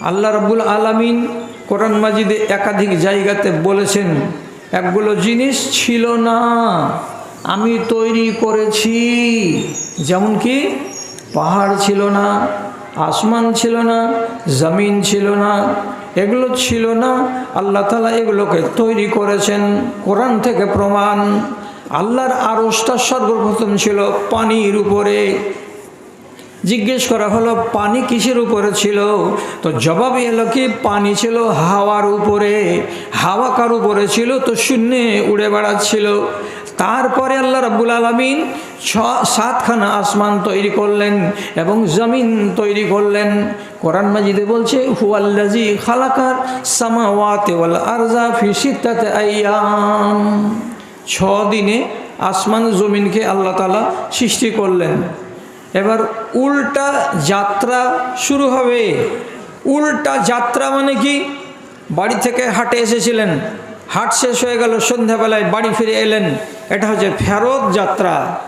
আল্লাহ রব্বুল আলামিন কোরআন মাজিদে একাধিক জায়গাতে বলেছেন, একগুলো জিনিস ছিল না, আমি তৈরি করেছি। যেমন কি, পাহাড় ছিল না, আসমান ছিল না, জমিন ছিল না, এগুলো ছিল না। আল্লাহ তালা এগুলোকে তৈরি করেছেন, কোরআন থেকে প্রমাণ। আল্লাহর আরসটা সর্বপ্রথম ছিল পানির উপরে। জিজ্ঞেস করা হলো, পানি কিসের উপরে ছিল? তো জবাব এলো কি, পানি ছিল হাওয়ার উপরে। হাওয়া কার উপরে ছিল? তো শূন্যে উড়ে বেড়াচ্ছিল। তারপরে আল্লাহ রাব্বুল আলমিন ছ, সাতখানা আসমান তৈরি করলেন এবং জমিন তৈরি করলেন। কোরআন মাজিদে বলছে হুয়াল্লাজি খালাকার সামাওয়াতে ওয়াল আরজা ফি সিত্তাতে আইয়াম। ছ দিনে আসমান জমিনকে আল্লাহ তালা সৃষ্টি করলেন। এবার উল্টা যাত্রা শুরু হবে। উল্টা যাত্রা মানে কি? বাড়ি থেকে হাটে এসেছিলেন। হাট শেষ হয়ে গেল, সন্ধ্যাবেলায় বাড়ি ফিরে এলেন। এটা হচ্ছে ফেরত যাত্রা।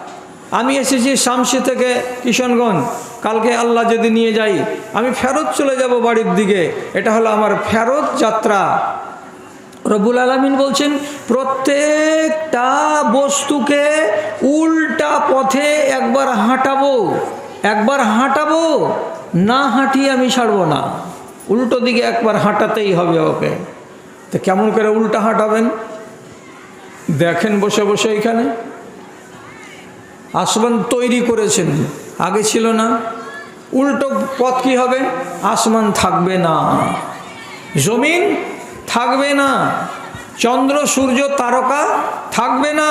আমি এসেছি শামসি থেকে কিশনগঞ্জ। কালকে আল্লাহ যদি নিয়ে যাই, আমি ফেরত চলে যাব বাড়ির দিকে। এটা হলো আমার ফেরত যাত্রা। রবুল আলমিন বলছেন, প্রত্যেকটা বস্তুকে উল্টা পথে একবার হাঁটাবো একবার হাঁটাবো, না হাঁটিয়ে আমি ছাড়বো না। উল্টো দিকে একবার হাঁটাতেই হবে ওকে। তো কেমন করে উল্টা হাঁটাবেন? দেখেন বসে বসে এখানে। আসমান তৈরি করেছেন, আগে ছিল না। উল্টো পথ কি হবে? আসমান থাকবে না। জমিন থাকবে না। চন্দ্র, সূর্য, তারকা থাকবে না।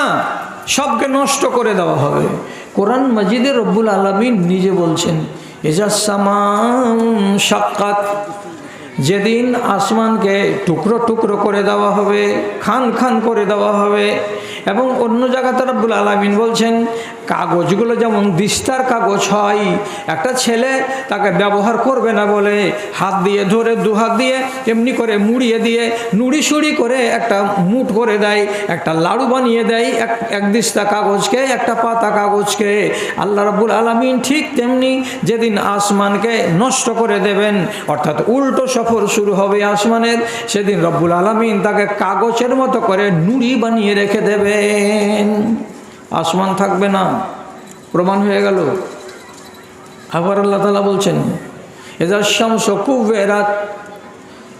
সবকে নষ্ট করে দেওয়া হবে। কোরআন মজিদে রব্বুল আলমিন নিজে বলছেন এজাসামান সাক্ষাৎ যেদিন আসমানকে টুকরো টুকরো করে দেওয়া হবে, খান খান করে দেওয়া হবে, এবং অন্য জায়গাতে রব্বুল আলমিন বলছেন, কাগজগুলো যেমন দিস্তার কাগজ হয়, একটা ছেলে তাকে ব্যবহার করবে না বলে হাত দিয়ে ধরে, দু হাত দিয়ে এমনি করে মুড়িয়ে দিয়ে নুড়ি সুড়ি করে একটা মুট করে দেয়, একটা লাড়ু বানিয়ে দেয়, এক এক দিস্তা কাগজকে, একটা পাতা কাগজকে। আল্লাহ রব্বুল আলমিন ঠিক তেমনি যেদিন আসমানকে নষ্ট করে দেবেন, অর্থাৎ উল্টো সফর শুরু হবে আসমানের। সেদিন রব্বুল আলমিন তাকে কাগজের মতো করে নুড়ি বানিয়ে রেখে দেবেন। আসমান থাকবে না। প্রমাণ হয়ে গেল। আবার আল্লাহ তালা বলছেন, এজার শামস কুবেরাত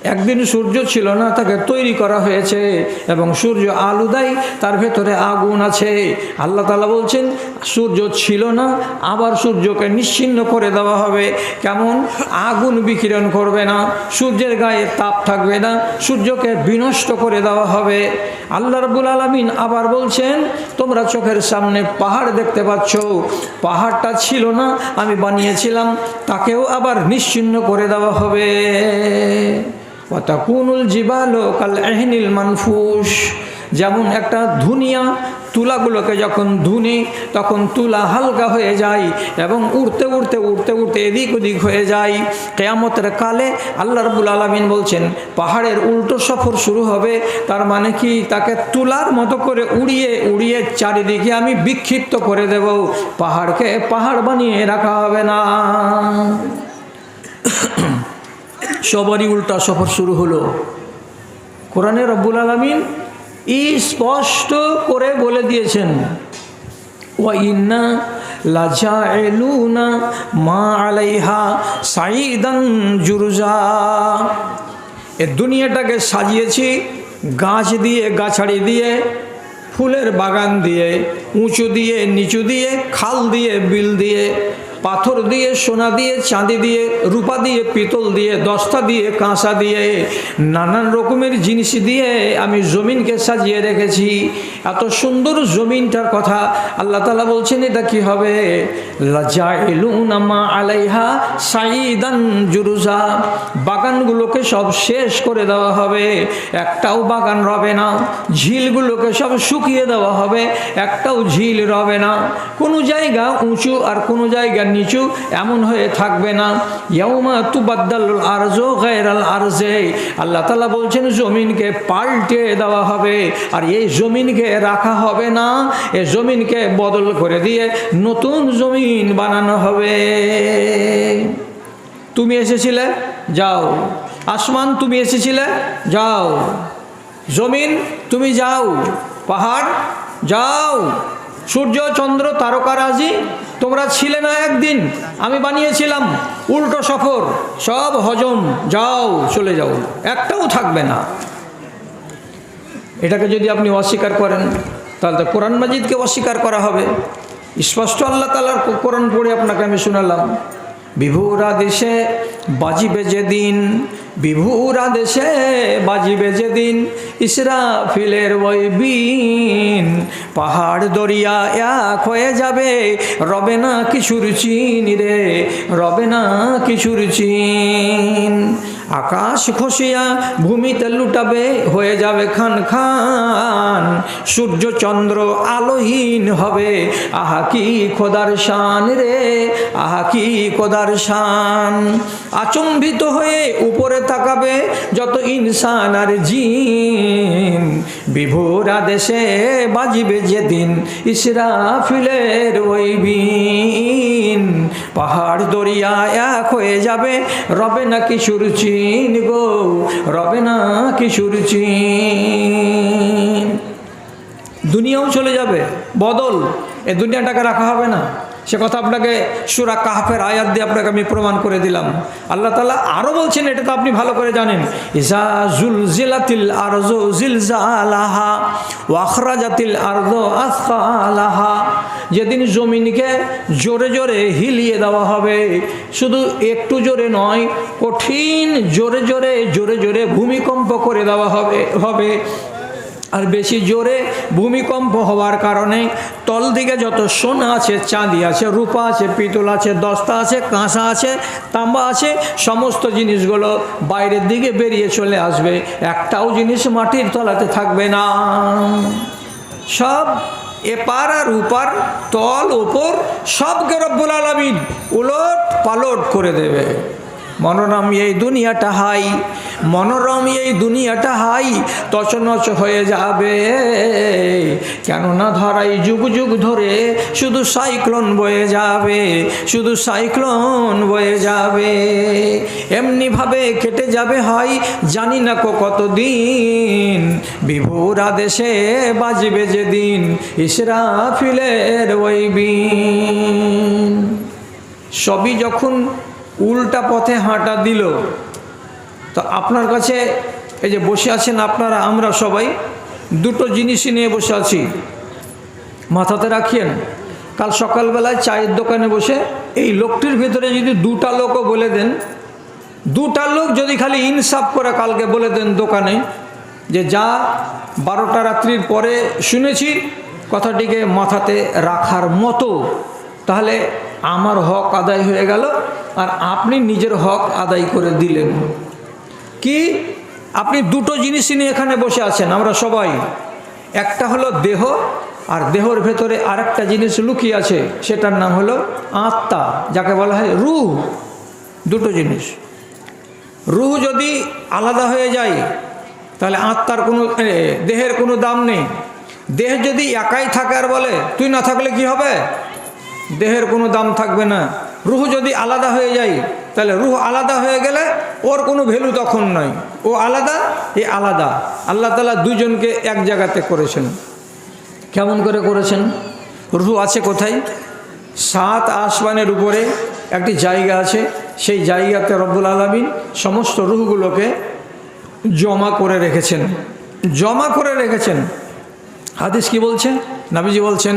একদিন সূর্য ছিল না, তাকে তৈরি করা হয়েছে এবং সূর্য আলু দেয়, তার ভেতরে আগুন আছে। আল্লাহ তালা বলছেন, সূর্য ছিল না, আবার সূর্যকে নিশ্চিন্ন করে দেওয়া হবে। কেমন? আগুন বিকিরণ করবে না, সূর্যের গায়ে তাপ থাকবে না, সূর্যকে বিনষ্ট করে দেওয়া হবে। আল্লাহ রবুল আলমিন আবার বলছেন, তোমরা চোখের সামনে পাহাড় দেখতে পাচ্ছ। পাহাড়টা ছিল না, আমি বানিয়েছিলাম, তাকেও আবার নিশ্চিন্ন করে দেওয়া হবে। ওয়াতাকুনুল জিবাল কাল এহনিল মানফুস যেমন একটা ধুনিয়া তুলাগুলোকে যখন ধুনি, তখন তুলা হালকা হয়ে যায় এবং উড়তে উড়তে উড়তে উড়তে এদিক ওদিক হয়ে যায়। কেয়ামতের কালে আল্লাহ রবুল আলমিন বলছেন, পাহাড়ের উল্টো সফর শুরু হবে, তার মানে কি তাকে তুলার মতো করে উড়িয়ে উড়িয়ে চারিদিকে আমি বিক্ষিপ্ত করে দেব। পাহাড়কে পাহাড় বানিয়ে রাখা হবে না। সবারই উল্টা সফর শুরু হলো। কোরআনে রব্বুল আলমিন ই স্পষ্ট করে বলে দিয়েছেন ওয়াইন্না লাজা এলুনা মা আলাইহা সাইদান জুরজা। এ দুনিয়াটাকে সাজিয়েছি, গাছ দিয়ে গাছাড়ি দিয়ে, ফুলের বাগান দিয়ে, উঁচু দিয়ে, নিচু দিয়ে, খাল দিয়ে, বিল দিয়ে। পাথর দিয়ে, সোনা দিয়ে, চাঁদি দিয়ে, রূপা দিয়ে, পিতল দিয়ে, দস্তা দিয়ে, কাঁসা দিয়ে, নানান রকমের জিনিস দিয়ে আমি জমিনকে সাজিয়ে রেখেছি। এত সুন্দর জমিনটার কথা আল্লাহ তালা বলছেন, এটা কি হবে? আলাইহা সাইদান জুরুজা। বাগানগুলোকে সব শেষ করে দেওয়া হবে, একটাও বাগান রবে না। ঝিলগুলোকে সব শুকিয়ে দেওয়া হবে, একটাও ঝিল রবে না। কোনো জায়গা উঁচু আর কোনো জায়গা নিচু, এমন হয়ে থাকবে না। ইয়মা তুবাদ্দালুল আরজো গায়রাল আরজে। আল্লাহ তালা বলছেন, জমিনকে পাল্টে দেওয়া হবে। আর এই জমিনকে রাখা হবে না এই জমিনকে বদল করে দিয়ে নতুন জমিন বানানো হবে। তুমি এসেছিলে? যাও। আসমান, তুমি এসেছিলে? যাও। জমিন, তুমি যাও। পাহাড়, যাও। সূর্য, চন্দ্র তারকারাজি তোমরা ছিলে না একদিন, আমি বানিয়েছিলাম উল্টো সফর, সব হজম, যাও, চলে যাও একটাও থাকবে না। এটাকে যদি আপনি অস্বীকার করেন, তাহলে তো কোরআন মাজিদকে অস্বীকার করা হবে। স্পষ্ট আল্লাহ তালার কোরআন পড়ে আপনাকে আমি শোনালাম, বিভুরা দেশে বাজিবে যেদিন বিভুরা দেশে বাজিবে যেদিন ইসরাফিলের ওই বিন পাহাড় দরিয়া এক হয়ে যাবে, রবে না কিছুর চিন রে, রবে না কিছুর চিন। আকাশ খসিয়া ভূমিতে লুটাবে হয়ে যাবে খান খান। সূর্য চন্দ্র আলোহীন হবে। আহা কি খোদার শান রে, আহা কি খোদার শান। আচম্বিত হয়ে উপরে তাকাবে যত ইনসান আর জিন। বিভোরা দেশে বাজিবে যেদিন ইসরাফিলের ওই বিন পাহাড় দরিয়া এক হয়ে যাবে। রবে না কিশোর চিন গো, রবে না কিশোর চিন। দুনিয়াও চলে যাবে, বদল। এ দুনিয়াটাকে রাখা হবে না। সে কথা আপনাকে সুরা কাহাফের আয়াত দিয়ে আপনাকে আমি প্রমাণ করে দিলাম। আল্লাহ তালা আরও বলছেন, এটা তো আপনি ভালো করে জানেন। ইসা জুল জিলাতিল আরজ জিলজালাহা ওয়াখরাজাতিল আরজ আসকালাহা যেদিন জমিনকে জোরে জোরে হিলিয়ে দেওয়া হবে, শুধু একটু জোরে নয়, কঠিন জোরে জোরে জোরে জোরে ভূমিকম্প করে দেওয়া হবে হবে। আর বেশি জোরে ভূমিকম্প হওয়ার কারণে তল দিকে যত সোনা আছে, চাঁদি আছে, রূপা আছে, পিতল আছে, দস্তা আছে, কাঁসা আছে, তাম্বা আছে, সমস্ত জিনিসগুলো বাইরের দিকে বেরিয়ে চলে আসবে। একটাও জিনিস মাটির তলাতে থাকবে না। সব এপার আর উপার তল ওপর সবকে রব্বুল আলমিন উলট পালট করে দেবে। মনোরম এই দুনিয়াটা হাই, মনোরম এই দুনিয়াটা হাই, তছনছ হয়ে যাবে। কেননা ধরাই যুগ যুগ ধরে শুধু সাইক্লোন বয়ে যাবে, শুধু সাইক্লোন বয়ে যাবে। এমনিভাবে কেটে যাবে হয় জানি না কো কতদিন। বিভোর আদেশে বাজবে যেদিন, ইসরাফিলের ওই বিন। সবই যখন উল্টা পথে হাঁটা দিল। তো আপনার কাছে এই যে বসে আছেন আপনারা, আমরা সবাই, দুটো জিনিসই নিয়ে বসে আছি। মাথাতে রাখিয়েন, কাল সকালবেলায় চায়ের দোকানে বসে এই লোকটির ভিতরে যদি দুটা লোকও বলে দেন, দুটা লোক যদি খালি ইনসাফ করে কালকে বলে দেন দোকানে, যে যা বারোটা রাত্রির পরে শুনেছি, কথাটিকে মাথাতে রাখার মতো, তাহলে আমার হক আদায় হয়ে গেল আর আপনি নিজের হক আদায় করে দিলেন। কি? আপনি দুটো জিনিসই নিয়ে এখানে বসে আছেন, আমরা সবাই। একটা হলো দেহ, আর দেহর ভেতরে আরেকটা জিনিস লুকিয়ে আছে, সেটার নাম হলো আত্মা, যাকে বলা হয় রুহ। দুটো জিনিস। রুহ যদি আলাদা হয়ে যায়, তাহলে আত্মার কোনো দেহের কোনো দাম নেই। দেহ যদি একাই থাকে আর বলে, তুই না থাকলে কি হবে? দেহের কোনো দাম থাকবে না। রুহ যদি আলাদা হয়ে যায়, তাহলে রুহ আলাদা হয়ে গেলে ওর কোনো ভ্যালু তখন নয় ও আলাদা, এ আলাদা। আল্লাহ তালা দুজনকে এক জায়গাতে করেছেন। কেমন করে করেছেন? রুহ আছে কোথায়? সাত আসমানের উপরে একটি জায়গা আছে। সেই জায়গাতে রব্বুল আলমিন সমস্ত রুহগুলোকে জমা করে রেখেছেন। জমা করে রেখেছেন। হাদিস কি বলছেন? নাবিজি বলছেন,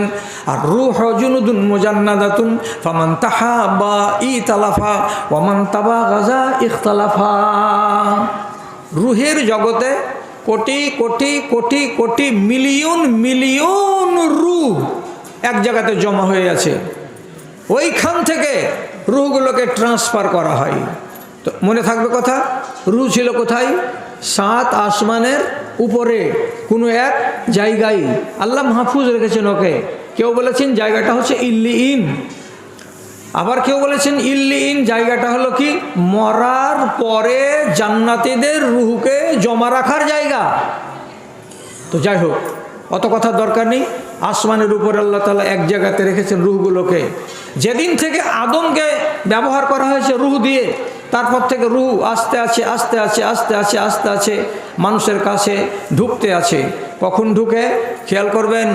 আর রুহ জুনুদুন মুজান্নাদাতুন ফামান তাহাবা ই তালাফা ওয়ামান তাবা গাজা ইখতালাফা। রুহের জগতে কোটি কোটি কোটি কোটি মিলিয়ন মিলিয়ন রুহ এক জায়গাতে জমা হয়ে আছে। ওইখান থেকে রুহগুলোকে ট্রান্সফার করা হয়। তো মনে থাকবে কথা? রুহ ছিল কোথায়? সাত আসমানের উপরে কোনো এক জায়গায় আল্লাহ মাহফুজ রেখেছেন ওকে। কেউ বলেছেন জায়গাটা হচ্ছে ইল্লি ইন আবার কেউ বলেছেন ইল্লি ইন জায়গাটা হলো কি? মরার পরে জান্নাতিদের রুহুকে জমা রাখার জায়গা। তো যাই হোক, অত কথার দরকার নেই। আসমানের উপর আল্লাহ তালা এক জায়গাতে রেখেছেন রুহগুলোকে। যেদিন থেকে আদমকে ব্যবহার করা হয়েছে রুহ দিয়ে, তারপর থেকে রু আস্তে আছে আস্তে আছে আস্তে আছে আস্তে আছে, মানুষের কাছে ঢুকতে আছে। কখন ঢুকে? খেয়াল করবেন,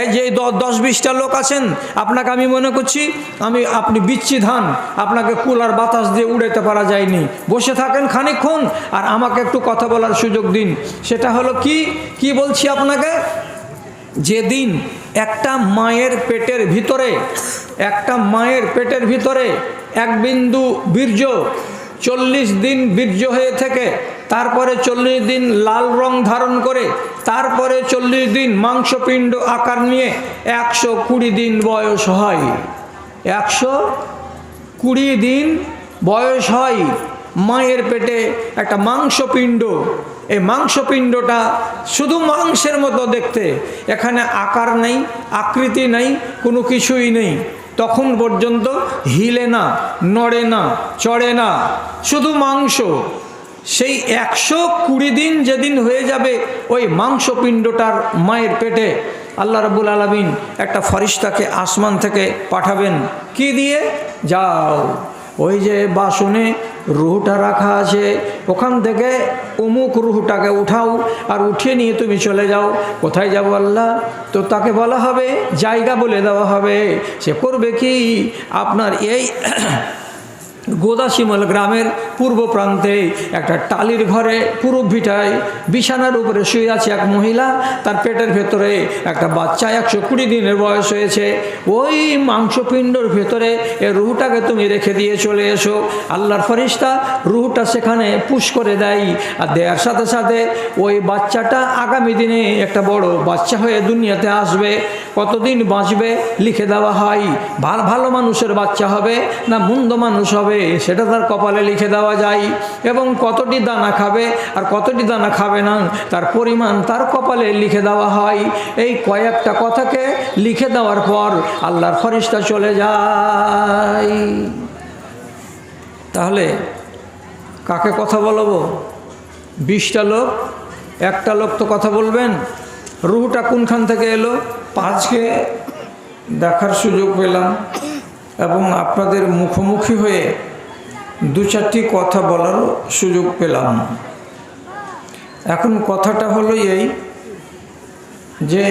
এই যে দশ বিশটা লোক আছেন, আপনাকে আমি মনে করছি, আমি, আপনি বিচ্ছি ধান আপনাকে কুলার বাতাস দিয়ে উড়াইতে পারা যায়নি। বসে থাকেন খানিকক্ষণ, আর আমাকে একটু কথা বলার সুযোগ দিন। সেটা হলো কি? কি বলছি আপনাকে? যেদিন একটা মায়ের পেটের ভিতরে, একটা মায়ের পেটের ভিতরে এক বিন্দু বীর্য চল্লিশ দিন বীর্য হয়ে থেকে, তারপরে চল্লিশ দিন লাল রং ধারণ করে, তারপরে চল্লিশ দিন মাংসপিণ্ড আকার নিয়ে একশো কুড়ি দিন বয়স হয়। একশো কুড়ি দিন বয়স হয় মায়ের পেটে একটা মাংসপিণ্ড এই মাংসপিণ্ডটা শুধু মাংসের মতো দেখতে। এখানে আকার নেই, আকৃতি নেই, কোনো কিছুই নেই। তখন পর্যন্ত হিলে না, নড়ে না, চড়ে না। শুধু মাংস। সেই একশো কুড়ি দিন যেদিন হয়ে যাবে ওই মাংসপিণ্ডটার মায়ের পেটে, আল্লাহ রাবুল আলমিন একটা ফরিস্তাকে আসমান থেকে পাঠাবেন। কি দিয়ে? যাও। ওই যে বাসনে রুহটা রাখা আছে, ওখান থেকে অমুক রুহটাকে উঠাও আর উঠিয়ে নিয়ে তুমি চলে যাও। কোথায় যাব আল্লাহ? তো তাকে বলা হবে, জায়গা বলে দেওয়া হবে। সে করবে কি? আপনার এই গোদাসিমল গ্রামের পূর্ব প্রান্তে একটা টালির ঘরে পুরো ভিটায় বিছানার উপরে শুয়ে আছে এক মহিলা। তার পেটের ভেতরে একটা বাচ্চা একশো কুড়ি দিনের বয়স হয়েছে। ওই মাংসপিণ্ডর ভেতরে এ রুহটাকে তুমি রেখে দিয়ে চলে এসো। আল্লাহর ফরিস্তা রুহটা সেখানে পুশ করে দেয়। আর দেওয়ার সাথে সাথে ওই বাচ্চাটা আগামী দিনে একটা বড় বাচ্চা হয়ে দুনিয়াতে আসবে। কতদিন বাঁচবে লিখে দেওয়া হয়, ভালো ভালো মানুষের বাচ্চা হবে না মন্দ মানুষ হবে? সেটা তার কপালে লিখে দেওয়া যায়। এবং কতটি দানা খাবে আর কতটি দানা খাবে না, তার পরিমাণ তার কপালে লিখে দেওয়া হয়। এই কয়েকটা কথাকে লিখে দেওয়ার পর আল্লাহর ফরিস্তা চলে যায়। তাহলে কাকে কথা বলব? বিশটা লোক, একটা লোক তো কথা বলবেন। রুহটা কোনখান থেকে এলো? পাঁচকে দেখার সুযোগ পেলাম। এবং আপনাদের মুখোমুখি হয়ে দু চারটি কথা বলার সুযোগ পেলাম। এখন কথাটা হলো এই যে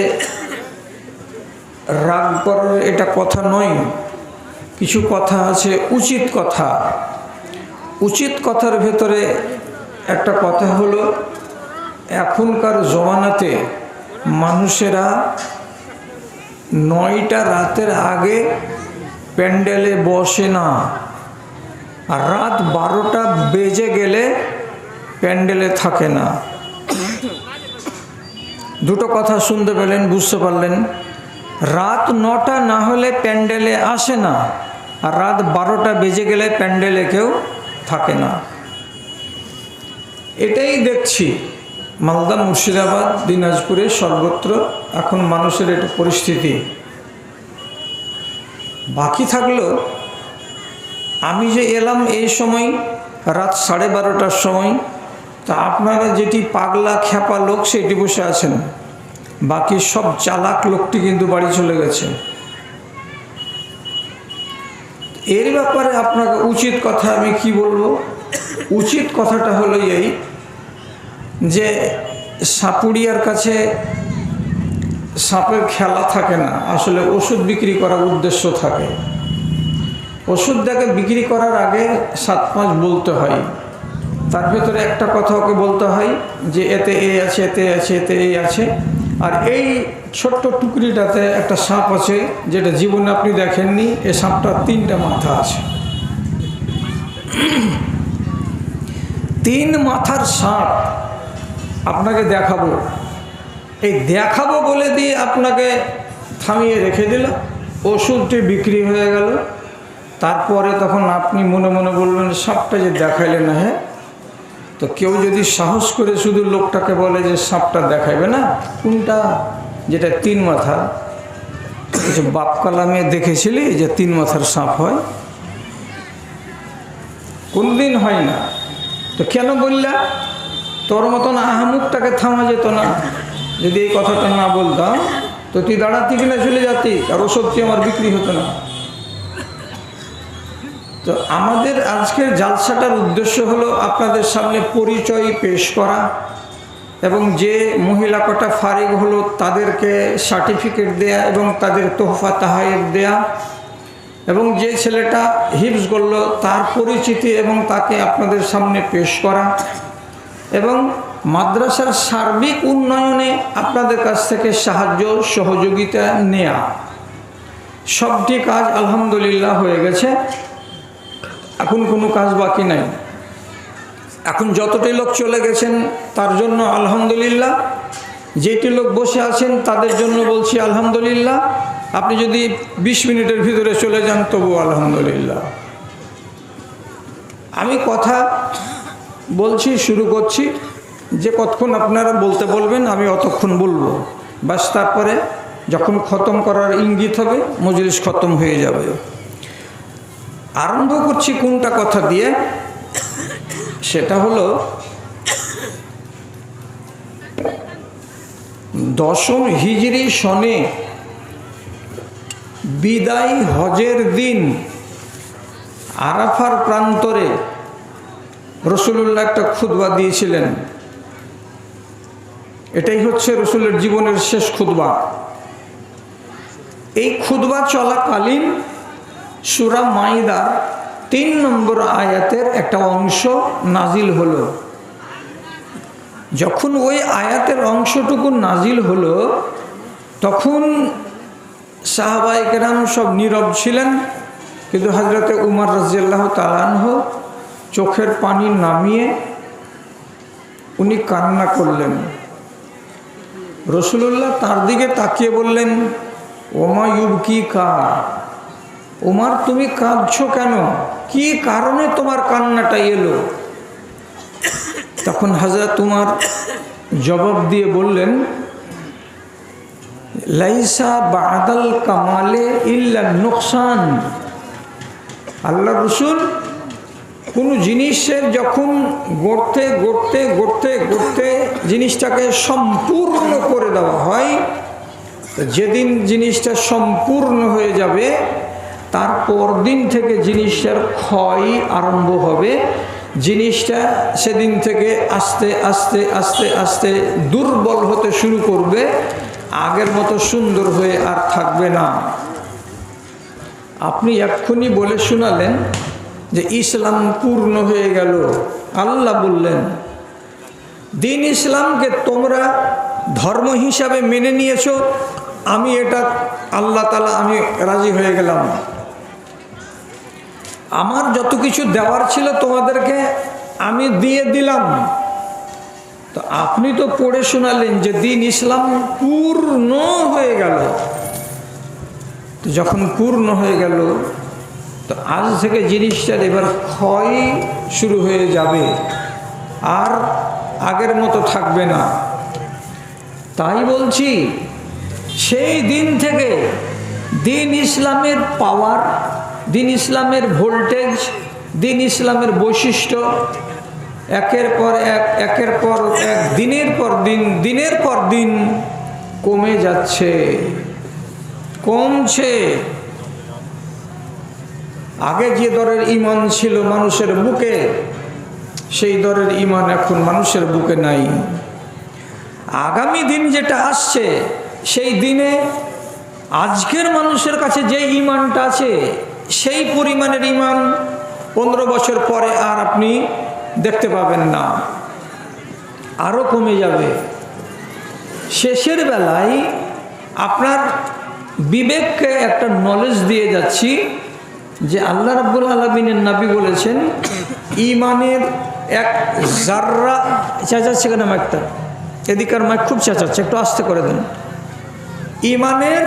রাগ করার এটা কথা নয়, কিছু কথা আছে উচিত কথা। উচিত কথার ভেতরে একটা কথা হলো, এখনকার জমানাতে মানুষেরা নয়টা রাতের আগে প্যান্ডেলে বসে না। আর রাত বারোটা বেজে গেলে প্যান্ডেলে থাকে না। দুটো কথা শুনতে পেলেন, বুঝতে পারলেন। রাত নটা না হলে প্যান্ডেলে আসে না, আর রাত বারোটা বেজে গেলে প্যান্ডেলে কেউ থাকে না। এটাই দেখছি। মালদা, মুর্শিদাবাদ, দিনাজপুরে সর্বত্র এখন মানুষের এটা পরিস্থিতি। বাকি থাকল আমি যে এলাম এই সময়, রাত সাড়ে বারোটার সময়, তা আপনারা যেটি পাগলা খ্যাপা লোক সেটি বসে আছেন। বাকি সব চালাক লোকটি কিন্তু বাড়ি চলে গেছে। এর ব্যাপারে আপনাকে উচিত কথা আমি কি বলব? উচিত কথাটা হলো এই যে সাপুড়িয়ার কাছে সাপের খেলা থাকে না, আসলে ওষুধ বিক্রি করার উদ্দেশ্য থাকে। ওষুধ দেখে বিক্রি করার আগে সাত পাঁচ বলতে হয়। তার ভেতরে একটা কথা ওকে বলতে হয় যে এতে এ আছে, এতে আছে, এতে এই আছে। আর এই ছোট্ট টুকরিটাতে একটা সাপ আছে, যেটা জীবনে আপনি দেখেননি এই সাপটার তিনটা মাথা আছে। তিন মাথার সাপ আপনাকে দেখাবো। এই দেখাবো বলে দিয়ে আপনাকে থামিয়ে রেখে দিল ওষুধটি বিক্রি হয়ে গেল। তারপরে তখন আপনি মনে মনে বলবেন, সাপটা যে দেখাইলে না হ্যাঁ? তো কেউ যদি সাহস করে শুধু লোকটাকে বলে যে সাপটা দেখাইবে না, কোনটা? যেটা তিন মাথা। কিছু বাপ কালামে দেখেছিলি যে তিন মাথার সাপ হয়? কোনদিন হয় না। তো কেন বললা? তোর মতন আহামুকটাকে থামা যেত না। যদি এই কথাটা না বলতাম, তো তুই দাঁড়াতি কিনা চলে যাতি, আর ওষুধ কি আমার বিক্রি হতো না। তো আমাদের আজকের জালসাটার উদ্দেশ্য হলো আপনাদের সামনে পরিচয় পেশ করা এবং যে মহিলা কটা ফারিগ হলো তাদেরকে সার্টিফিকেট দেয়া এবং তাদের তোহফা তাহায়ের দেয়া এবং যে ছেলেটা হিপস করল তার পরিচিতি এবং তাকে আপনাদের সামনে পেশ করা এবং মাদ্রাসার সার্বিক উন্নয়নে আপনাদের কাছ থেকে সাহায্য, সহযোগিতা নেয়া। সবটি কাজ আলহামদুলিল্লাহ হয়ে গেছে। এখন কোনো কাজ বাকি নাই। এখন যতটি লোক চলে গেছেন, তার জন্য আলহামদুলিল্লাহ। যেটি লোক বসে আছেন, তাদের জন্য বলছি আলহামদুলিল্লাহ। আপনি যদি বিশ মিনিটের ভিতরে চলে যান তবু আলহামদুলিল্লাহ। আমি কথা বলছি, শুরু করছি। যে কতক্ষণ আপনারা বলতে বলবেন, আমি অতক্ষণ বলব। বাস তারপরে যখন খতম করার ইঙ্গিত হবে, মজলিস খতম হয়ে যাবে। আরম্ভ করছি কোনটা কথা দিয়ে? সেটা হলো, দশম হিজরি সনে বিদায় হজের দিন আরাফার প্রান্তরে রসুল্লাহ একটা খুদবা দিয়েছিলেন। এটাই হচ্ছে রসুলের জীবনের শেষ খুদবা এই খুদবা চলাকালীন সুরা মাইদার তিন নম্বর আয়াতের একটা অংশ নাজিল হলো। যখন ওই আয়াতের অংশটুকু নাজিল হলো, তখন সাহাবাইকেরাম সব নীরব ছিলেন, কিন্তু হজরতে উমর রাজিয়াল্লাহ তালানহ চোখের পানি নামিয়ে উনি কান্না করলেন। রসুল্লাহ তার দিকে তাকিয়ে বললেন, ওমা ইউবকি কা? ওমার, তুমি কাঁদছো কেন? কি কারণে তোমার কান্নাটা এলো? তখন হাজরা তোমার জবাব দিয়ে বললেন, লাইসা বাদাল কামালে ইল্লা নোকসান। আল্লাহ রসুল কোনো জিনিসের যখন গড়তে গড়তে গড়তে গড়তে জিনিসটাকে সম্পূর্ণ করে দেওয়া হয়, যেদিন জিনিসটা সম্পূর্ণ হয়ে যাবে তারপর দিন থেকে জিনিসটার ক্ষয় আরম্ভ হবে। জিনিসটা সেদিন থেকে আস্তে আস্তে আস্তে আস্তে দুর্বল হতে শুরু করবে, আগের মতো সুন্দর হয়ে আর থাকবে না। আপনি এক্ষুনি বলে শোনালেন যে ইসলাম পূর্ণ হয়ে গেল। আল্লাহ বললেন, দিন ইসলামকে তোমরা ধর্ম হিসাবে মেনে নিয়েছো, আমি এটা আল্লাহ তালা আমি রাজি হয়ে গেলাম। আমার যত কিছু দেওয়ার ছিল তোমাদেরকে আমি দিয়ে দিলাম। তো আপনি তো পড়ে শোনালেন যে দিন ইসলাম পূর্ণ হয়ে গেল। যখন পূর্ণ হয়ে গেল তো আজ থেকে জিনিসটার এবার ক্ষয় শুরু হয়ে যাবে। আর আগের মতো থাকবে না। তাই বলছি, সেই দিন থেকে দিন ইসলামের পাওয়ার দিন ইসলামের ভোল্টেজ দিন ইসলামের বৈশিষ্ট্য, একের পর এক, একের পর এক, দিনের পর দিন, দিনের পর দিন কমে যাচ্ছে। কমছে। আগে যে দরের ইমান ছিল মানুষের বুকে, সেই দরের ইমান এখন মানুষের বুকে নাই। আগামী দিন যেটা আসছে, সেই দিনে আজকের মানুষের কাছে যে ইমানটা আছে, সেই পরিমাণের ইমান পনেরো বছর পরে আর আপনি দেখতে পাবেন না। আরও কমে যাবে। শেষের বেলায় আপনার বিবেককে একটা নলেজ দিয়ে যাচ্ছি যে আল্লাহ রাব্বুল আলমিনের নাবি বলেছেন ইমানের এক জাররা চেঁচাচ্ছে কেন মাইকটা? এদিকার মাইক খুব চেঁচাচ্ছে, একটু আস্তে করে দেন। ইমানের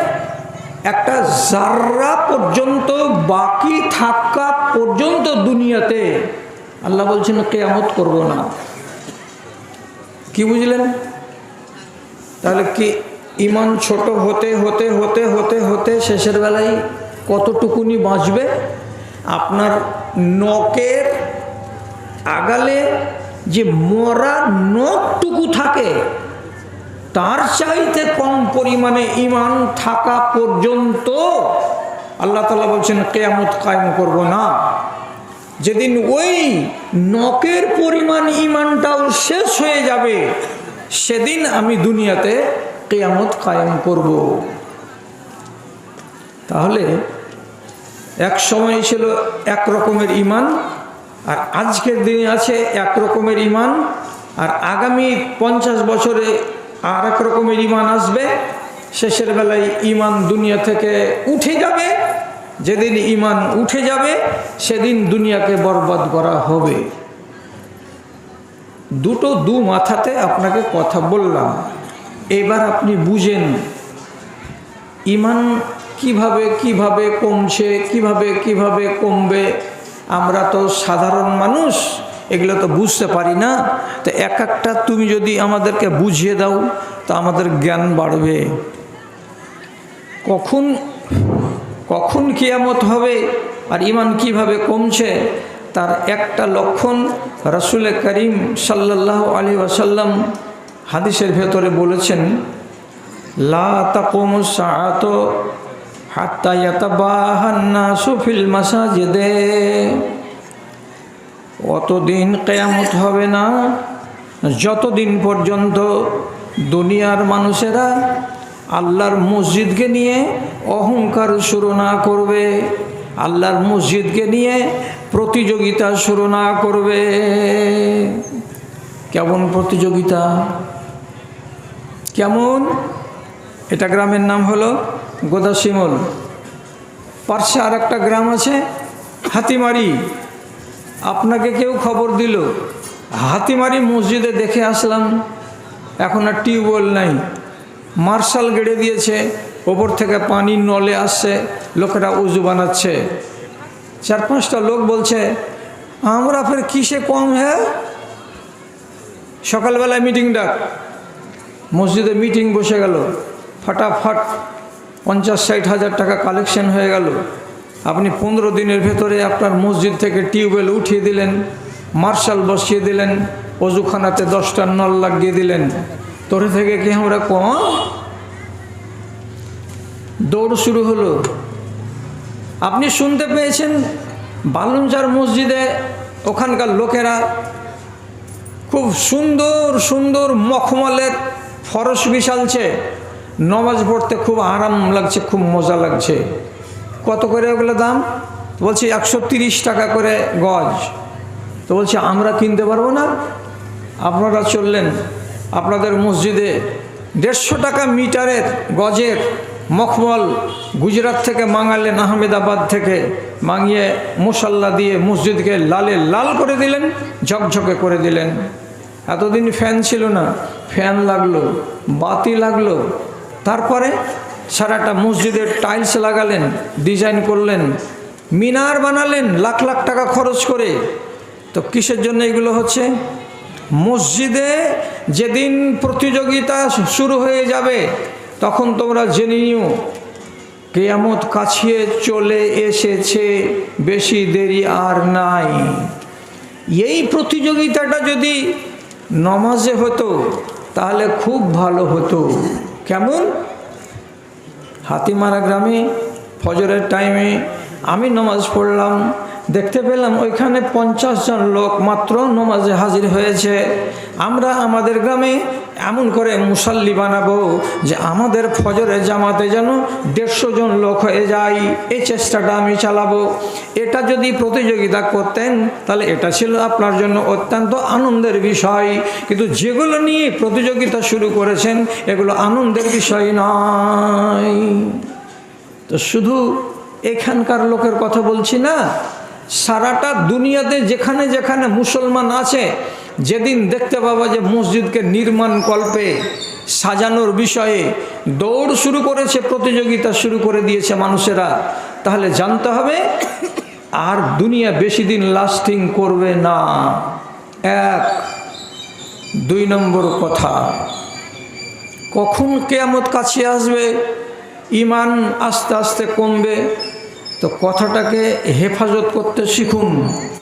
একটা জাররা পর্যন্ত বাকি থাকা পর্যন্ত দুনিয়াতে আল্লাহ বলছেন, কেয়ামত করব না। কি বুঝলেন? তাহলে কি ইমান ছোট হতে হতে হতে হতে হতে শেষের বেলায় কতটুকুনি বাঁচবে? আপনার নখের আগালে যে মরা নখটুকু থাকে, তার চাইতে কম পরিমাণে ইমান থাকা পর্যন্ত আল্লাহ তালা বলছেন, কেয়ামত কায়েম করব না। যেদিন ওই নখের পরিমাণ ইমানটাও শেষ হয়ে যাবে, সেদিন আমি দুনিয়াতে কেয়ামত কায়েম করব। তাহলে এক সময় ছিল এক রকমের ইমান আর আজকের দিনে আছে এক রকমের ইমান আর আগামী পঞ্চাশ বছরে আর এক রকমের ইমান আসবে। শেষের বেলায় ইমান দুনিয়া থেকে উঠে যাবে। যেদিন ইমান উঠে যাবে, সেদিন দুনিয়াকে বরবাদ করা হবে। দুটো দু মাথাতে আপনাকে কথা বললাম। এবার আপনি বুঝেন ইমান কীভাবে কীভাবে কমছে, কীভাবে কীভাবে কমবে? আমরা তো সাধারণ মানুষ, এগুলো তো বুঝতে পারি না। তো এক একটা তুমি যদি আমাদেরকে বুঝিয়ে দাও, তো আমাদের জ্ঞান বাড়বে। কখন কখন কিয়ামত হবে আর ইমান কীভাবে কমছে, তার একটা লক্ষণ রসুল করিম সাল্লাহ আলী ওয়াসাল্লাম হাদিসের ভেতরে বলেছেন, লা তাকুম সাআত হাত্তা ইয়াতাবাহান নাসু ফিল মাসাজিদে। অতদিন কেয়ামত হবে না, যতদিন পর্যন্ত দুনিয়ার মানুষেরা আল্লাহর মসজিদকে নিয়ে অহংকার শুরু না করবে, আল্লাহর মসজিদকে নিয়ে প্রতিযোগিতা শুরু না করবে। কেমন প্রতিযোগিতা? কেমন? এটা গ্রামের নাম হলো গোদাসিমল। পার্শ্বে আর একটা গ্রাম আছে, হাতিমারি। আপনাকে কেউ খবর দিল? হাতিমারি মসজিদে দেখে আসলাম, এখন আর টিউবওয়েল নাই। মার্শাল গেড়ে দিয়েছে, ওপর থেকে পানি নলে আসছে, লোকেরা উজু বানাচ্ছে। চার পাঁচটা লোক বলছে, আমরা ফের কিসে কম হ্যাঁ সকালবেলায় মিটিং ডাক। মসজিদে মিটিং বসে গেল, ফাটাফাট পঞ্চাশ, ষাট হাজার টাকা কালেকশন হয়ে গেল। আপনি পনেরো দিনের ভেতরে আপনার মসজিদ থেকে টিউবওয়েল উঠিয়ে দিলেন, মার্শাল বসিয়ে দিলেন, অজুখানাতে দশটা নল লাগিয়ে দিলেন। তোরে থেকে কি আমরা কম? দৌড় শুরু হলো। আপনি শুনতে পেয়েছেন বালুনচার মসজিদে ওখানকার লোকেরা খুব সুন্দর সুন্দর মখমলের ফরস বিশালছে নমাজ পড়তে খুব আরাম লাগছে, খুব মজা লাগছে। কত করে ওগুলো দাম? বলছি একশো টাকা করে গজ। তো বলছি, আমরা কিনতে পারব না? আপনারা চললেন। আপনাদের মসজিদে দেড়শো টাকা মিটারের গজের মখমল গুজরাট থেকে মাঙালেন, আহমেদাবাদ থেকে মাঙিয়ে মশাল্লা দিয়ে মসজিদকে লালে লাল করে দিলেন, ঝকঝকে করে দিলেন। এতদিন ফ্যান ছিল না। ফ্যান লাগল, বাতি লাগল তারপরে সারাটা মসজিদের টাইলস লাগালেন, ডিজাইন করলেন, মিনার বানালেন লাখ লাখ টাকা খরচ করে। তো কিসের জন্য এগুলো হচ্ছে? মসজিদে যেদিন প্রতিযোগিতা শুরু হয়ে যাবে, তখন তোমরা জেনে নিও, কেয়ামত কাছিয়ে চলে এসেছে, বেশি দেরি আর নাই। এই প্রতিযোগিতাটা যদি নমাজে হতো, তাহলে খুব ভালো হতো। কেমন? হাতিমারা গ্রামে ফজরের টাইমে আমি নমাজ পড়লাম। দেখতে পেলাম ওইখানে পঞ্চাশ জন লোক মাত্র নমাজে হাজির হয়েছে। আমরা আমাদের গ্রামে এমন করে মুসাল্লি বানাবো যে আমাদের ফজরের জামাতে যেন দেড়শো জন লোক হয়ে যায়। এই চেষ্টাটা আমি চালাবো। এটা যদি প্রতিযোগিতা করতেন, তাহলে এটা ছিল আপনার জন্য অত্যন্ত আনন্দের বিষয়। কিন্তু যেগুলো নিয়ে প্রতিযোগিতা শুরু করেছেন, এগুলো আনন্দের বিষয় নয়। তো শুধু এখানকার লোকের কথা বলছি না সারাটা দুনিয়াতে যেখানে যেখানে মুসলমান আছে, যেদিন দেখতে পাবা যে মসজিদকে নির্মাণ কল্পে সাজানোর বিষয়ে দৌড় শুরু করেছে, প্রতিযোগিতা শুরু করে দিয়েছে মানুষেরা, তাহলে জানতে হবে আর দুনিয়া বেশি দিন লাস্টিং করবে না। এক, দুই নম্বর কথা, কখন কেয়ামত কাছে আসবে? ইমান আস্তে আস্তে কমবে। তো কথাটাকে হেফাজত করতে শিখুন।